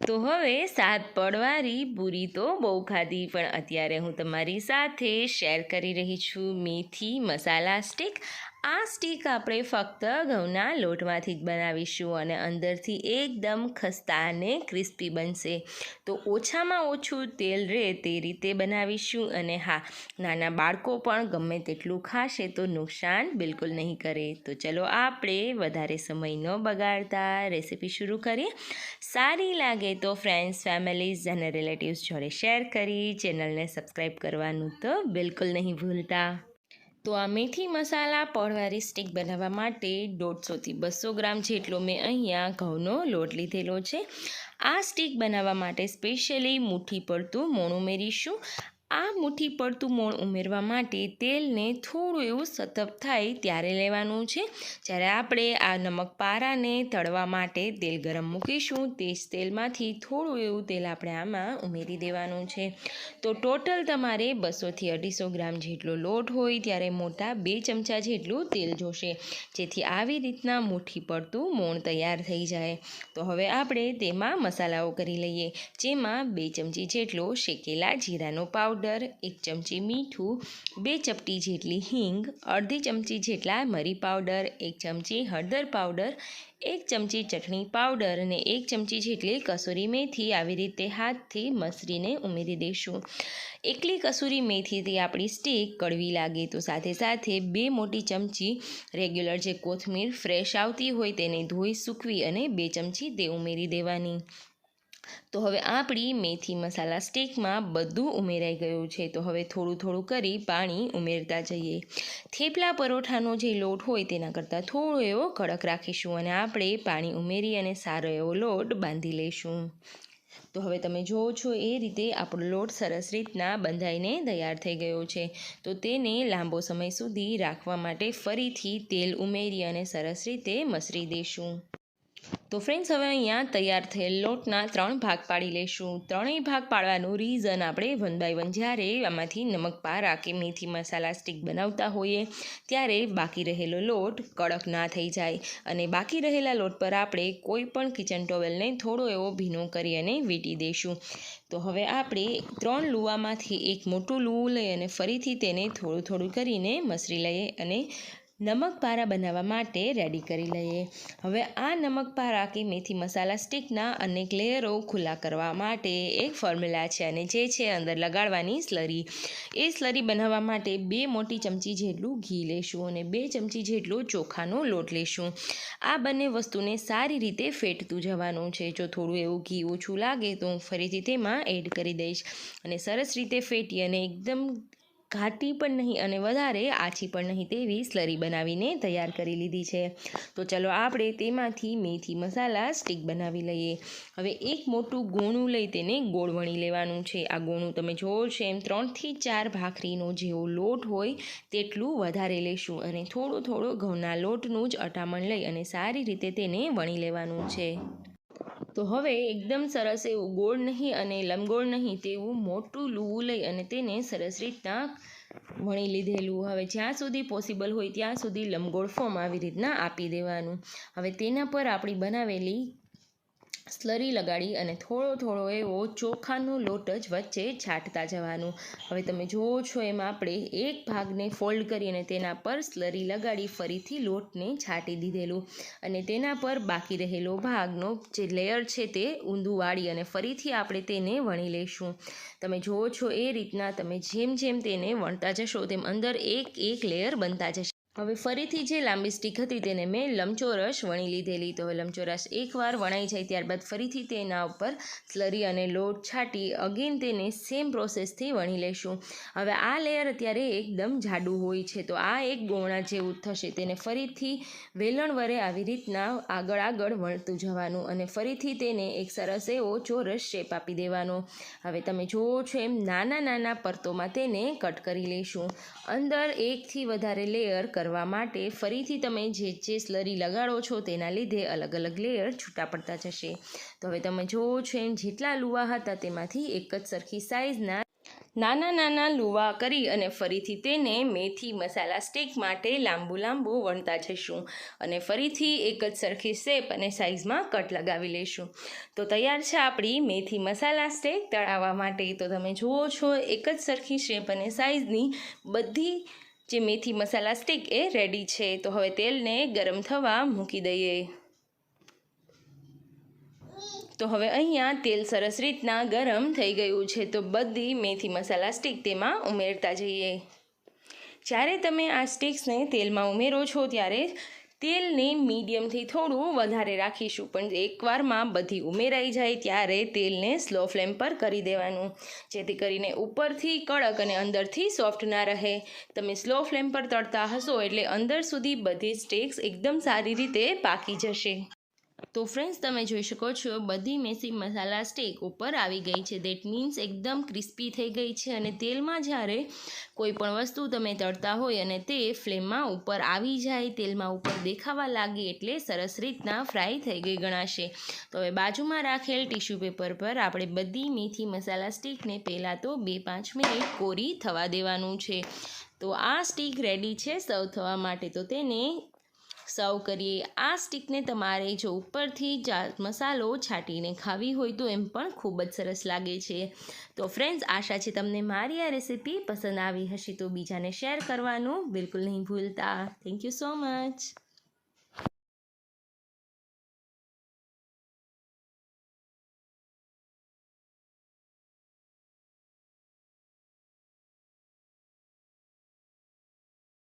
તો હવે સાત પડવારી પૂરી તો બહુ ખાધી, પણ અત્યારે હું તમારી સાથે શેર કરી રહી છું મેથી મસાલા સ્ટીક આ સ્ટીક આપણે ફક્ત ઘઉંના લોટમાંથી જ બનાવીશું અને અંદરથી એકદમ ખસ્તા અને ક્રિસ્પી બનશે. તો ઓછામાં ઓછું તેલ રહે તે રીતે બનાવીશું અને હા, નાના બાળકો પણ ગમે તેટલું ખાશે તો નુકસાન બિલકુલ નહીં કરે. તો ચલો આપણે વધારે સમય ન બગાડતા રેસીપી શરૂ કરીએ. સારી લાગે તો ફ્રેન્ડ્સ ફેમિલીઝ અને રિલેટિવ્સ જોડે શેર કરી. ચેનલને સબસ્ક્રાઈબ કરવાનું તો બિલકુલ નહીં ભૂલતા. તો આ મેથી મસાલા પડવારી સ્ટીક બનાવવા માટે દોઢસોથી બસો ગ્રામ જેટલો મેં અહીંયા ઘઉંનો લોટ લીધેલો છે. આ સ્ટીક બનાવવા માટે સ્પેશિયલી મુઠ્ઠી પડતું મોણ ઉમેરીશું. આ મુઠ્ઠી પડતું મોણ ઉમેરવા માટે તેલને થોડું એવું સતપ થાય ત્યારે લેવાનું છે. જ્યારે આપણે આ નમક પારાને તળવા માટે તેલ ગરમ મૂકીશું, તે જ તેલમાંથી થોડું એવું તેલ આપણે આમાં ઉમેરી દેવાનું છે. તો ટોટલ તમારે બસોથી અઢીસો ગ્રામ જેટલો લોટ હોય ત્યારે મોટા બે ચમચા જેટલું તેલ જોશે. જેથી આવી રીતના મુઠ્ઠી પડતું મોણ તૈયાર થઈ જાય. તો હવે આપણે તેમાં મસાલાઓ કરી લઈએ, જેમાં બે ચમચી જેટલો શેકેલા જીરાનો પાવડર પાવડર, એક ચમચી મીઠું, બે ચપટી જેટલી હિંગ, અડધી ચમચી જેટલા મરી પાવડર, એક ચમચી હળદર પાવડર, એક ચમચી ચટણી પાવડર અને એક ચમચી જેટલી કસૂરી મેથી આવી રીતે હાથથી મસરીને ઉમેરી દઈશું. એકલી કસૂરી મેથીથી આપણી સ્ટીક કડવી લાગે તો સાથે સાથે બે મોટી ચમચી રેગ્યુલર જે કોથમીર ફ્રેશ આવતી હોય તેને ધોઈ, સૂકવી અને બે ચમચી તે ઉમેરી દેવાની. તો હવે આપણી મેથી મસાલા સ્ટીકમાં બધું ઉમેરાઈ ગયું છે. તો હવે થોડું થોડું કરી પાણી ઉમેરતા જઈએ. થેપલા પરોઠાનો જે લોટ હોય તેના કરતાં થોડો એવો કડક રાખીશું અને આપણે પાણી ઉમેરી અને સારો એવો લોટ બાંધી લઈશું. તો હવે તમે જુઓ છો એ રીતે આપણો લોટ સરસ રીતના બંધાઈને તૈયાર થઈ ગયો છે. તો તેને લાંબો સમય સુધી રાખવા માટે ફરીથી તેલ ઉમેરી અને સરસ રીતે મસરી દઈશું. તો ફ્રેન્ડ્સ હવે અહીંયા તૈયાર થયેલ લોટના ત્રણ ભાગ પાડી લઈશું ત્રણેય ભાગ પાડવાનું રીઝન આપણે વન બાય વન જ્યારે આમાંથી નમક પારા કે મેથી મસાલા સ્ટીક બનાવતા હોઈએ, ત્યારે બાકી રહેલો લોટ કડક ના થઈ જાય અને બાકી રહેલા લોટ પર આપણે કોઈ પણ કિચન ટોવેલને થોડો એવો ભીનો કરી અને વીંટી દઈશું. તો હવે આપણે ત્રણ લુવામાંથી એક મોટું લુવું લઈ અને ફરીથી તેને થોડું થોડું કરીને મસરી લઈએ અને નમક પારા બનાવવા માટે રેડી કરી લઈએ. હવે આ નમક પારા કે મેથી મસાલા સ્ટીકના અનેક લેયરો ખુલ્લા કરવા માટે એક ફોર્મ્યુલા છે અને જે છે અંદર લગાડવાની સ્લરી એ સ્લરી બનાવવા માટે બે મોટી ચમચી જેટલું ઘી લેશું અને બે ચમચી જેટલો ચોખાનો લોટ લેશું. આ બંને વસ્તુને સારી રીતે ફેટતું જવાનું છે. જો થોડું એવું ઘી ઓછું લાગે તો હું ફરીથી તેમાં એડ કરી દઈશ. અને સરસ રીતે ફેટી અને એકદમ ઘાટી પણ નહીં અને વધારે આછી પણ નહીં તેવી સ્લરી બનાવીને તૈયાર કરી લીધી છે. તો ચલો આપણે તેમાંથી મેથી મસાલા સ્ટીક બનાવી લઈએ. હવે એક મોટું ગોણું લઈ તેને ગોળ વણી લેવાનું છે. આ ગોણું તમે જોવો છો એમ ત્રણથી ચાર ભાખરીનો જેવો લોટ હોય તેટલું વધારે લેશું અને થોડો થોડો ઘઉંના લોટનું જ અટામણ લઈ અને સારી રીતે તેને વણી લેવાનું છે. તો હવે એકદમ સરસ એવું ગોળ નહીં અને લંબગોળ નહીં તેવું મોટું લૂવું લઈ અને તેને સરસ રીતના વણી લીધેલું. હવે જ્યાં સુધી પોસિબલ હોય ત્યાં સુધી લંબગોળ ફોર્મ આવી રીતના આપી દેવાનું. હવે તેના પર આપણી બનાવેલી સ્લરી લગાડી અને થોડો થોડો એવો ચોખાનો લોટ જ વચ્ચે છાંટતા જવાનું. હવે તમે જુઓ છો એમાં આપણે એક ભાગને ફોલ્ડ કરી અને તેના પર સ્લરી લગાડી ફરીથી લોટને છાંટી દીધેલું. અને તેના પર બાકી રહેલો ભાગનો જે લેયર છે તે ઊંધું વાળી અને ફરીથી આપણે તેને વણી લઈશું. તમે જુઓ છો એ રીતના તમે જેમ જેમ તેને વણતા જશો તેમ અંદર એક એક લેયર બનતા જશે. હવે ફરીથી જે લાંબી સ્ટીક હતી તેને મેં લંબચોરસ વણી લીધેલી. તો હવે લંબચોરસ એકવાર વણાઈ જાય ત્યારબાદ ફરીથી તેના ઉપર સ્લરી અને લોટ છાંટી અગેન તેને સેમ પ્રોસેસથી વણી લેશું. હવે આ લેયર અત્યારે એકદમ જાડું હોય છે. તો આ એક ગોણા જેવું થશે. તેને ફરીથી વેલણ વરે આવી રીતના આગળ આગળ વણતું જવાનું અને ફરીથી તેને એક સરસ એવો ચોરસ શેપ આપી દેવાનો. હવે તમે જુઓ છો એમ નાના નાના પરતોમાં તેને કટ કરી લઈશું અંદર એકથી વધારે લેયર કરવા માટે ફરીથી તમે જે જે સ્લરી લગાડો છો તેના લીધે અલગ અલગ લેયર છૂટા પડતા જશે. તો હવે તમે જુઓ છો એમ જેટલા લુવા હતા તેમાંથી એક જ સરખી સાઇઝના નાના નાના લુવા કરી અને ફરીથી તેને મેથી મસાલા સ્ટીક માટે લાંબુ લાંબુ વણતા જઈશું અને ફરીથી એક જ સરખી શેપ અને સાઇઝમાં કટ લગાવી લઈશું. તો તૈયાર છે આપણી મેથી મસાલા સ્ટેક તળાવવા માટે. તો તમે જુઓ છો એક જ સરખી શેપ અને સાઇઝની બધી જે મેથી મસાલા સ્ટીક એ રેડી છે. તો હવે તેલને ગરમ થવા મૂકી દઈએ. તો હવે અહીંયા તેલ સરસ રીતના ગરમ થઈ ગયું છે. તો બધી મેથી મસાલા સ્ટીક તેમાં ઉમેરતા જઈએ. જ્યારે તમે આ સ્ટીક્સને તેલમાં ઉમેરો છો, ત્યારે તેલને મીડિયમથી થોડું વધારે રાખીશું. પણ એકવારમાં બધી ઉમેરાઈ જાય ત્યારે તેલને સ્લો ફ્લેમ પર કરી દેવાનું, જેથી કરીને ઉપરથી કડક અને અંદરથી સોફ્ટ ના રહે. તમે સ્લો ફ્લેમ પર તળતા હશો એટલે અંદર સુધી બધી સ્ટેક્સ એકદમ સારી રીતે પાકી જશે. તો ફ્રેન્ડ્સ તમે જોઈ શકો છો, બધી મેસી મસાલા સ્ટેક ઉપર આવી ગઈ છે. દેટ મીન્સ એકદમ ક્રિસ્પી થઈ ગઈ છે અને તેલમાં જ્યારે કોઈ પણ વસ્તુ તમે તળતા હોય અને તે ફ્લેમમાં ઉપર આવી જાય, તેલમાં ઉપર દેખાવા લાગે એટલે સરસ રીતના ફ્રાય થઈ ગઈ ગણાશે. તો હવે બાજુમાં રાખેલ ટીશ્યુ પેપર પર આપણે બધી મેથી મસાલા સ્ટીકને પહેલાં તો બે પાંચ મિનિટ કોરી થવા દેવાનું છે. તો આ સ્ટીક રેડી છે સર્વ થવા માટે. તો તેને સર્વ કરીએ. આ સ્ટીકને તમારે જો ઉપરથી મસાલો છાંટીને ખાવી હોય તો એમ પણ ખૂબ જ સરસ લાગે છે. તો ફ્રેન્ડ્સ, આશા છે તમને મારી આ રેસીપી પસંદ આવી હશે તો બીજાને શેર કરવાનું બિલકુલ નહીં ભૂલતા. Thank you so much.